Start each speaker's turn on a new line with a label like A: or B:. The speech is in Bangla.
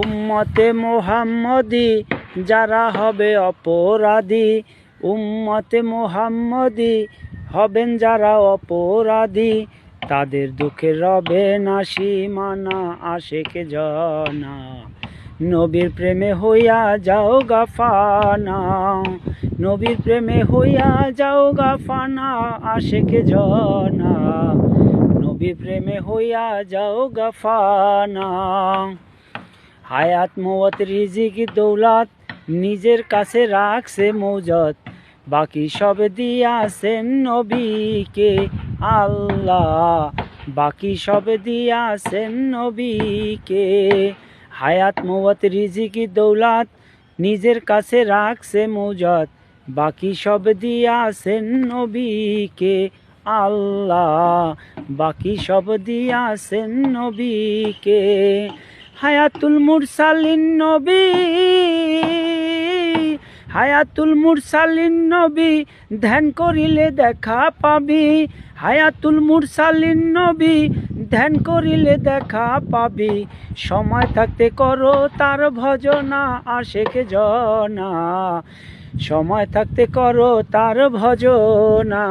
A: উম্মতে মোহাম্মদি, যারা হবে অপরাধী। উম্মতে মোহাম্মদি হবেন যারা অপরাধী। তাদের দুঃখে রবে না সীমানা আশেকে জনা। নবীর প্রেমে হইয়া যাও গাফানা নবীর প্রেমে হইয়া যাও গাফানা আশেকে জনা। নবীর প্রেমে হইয়া যাও গাফানা হায়াত মওয়াত রিজিক দৌলত, নিজের কাছে রাখছে মৌজত। বাকি সব দিয়াছেন নবীকে আল্লাহ। বাকি সব দিয়াছেন নবীকে। হায়াত মওয়াত রিজিক দৌলত, নিজের কাছে রাখছে মৌজত। বাকি সব দিয়াছেন নবীকে আল্লাহ। বাকি সব দিয়াছেন নবীকে হায়াতুল মুরসালিন নবী, হায়াতুল মুরসালিন নবী, ধ্যান করিলে দেখা পাবি। হায়াতুল মুরসালিন নবী, ধ্যান করিলে দেখা পাবি। সময় থাকতে করো তার ভজনা আশেকে জনা। সময় থাকতে করো তার ভজনা।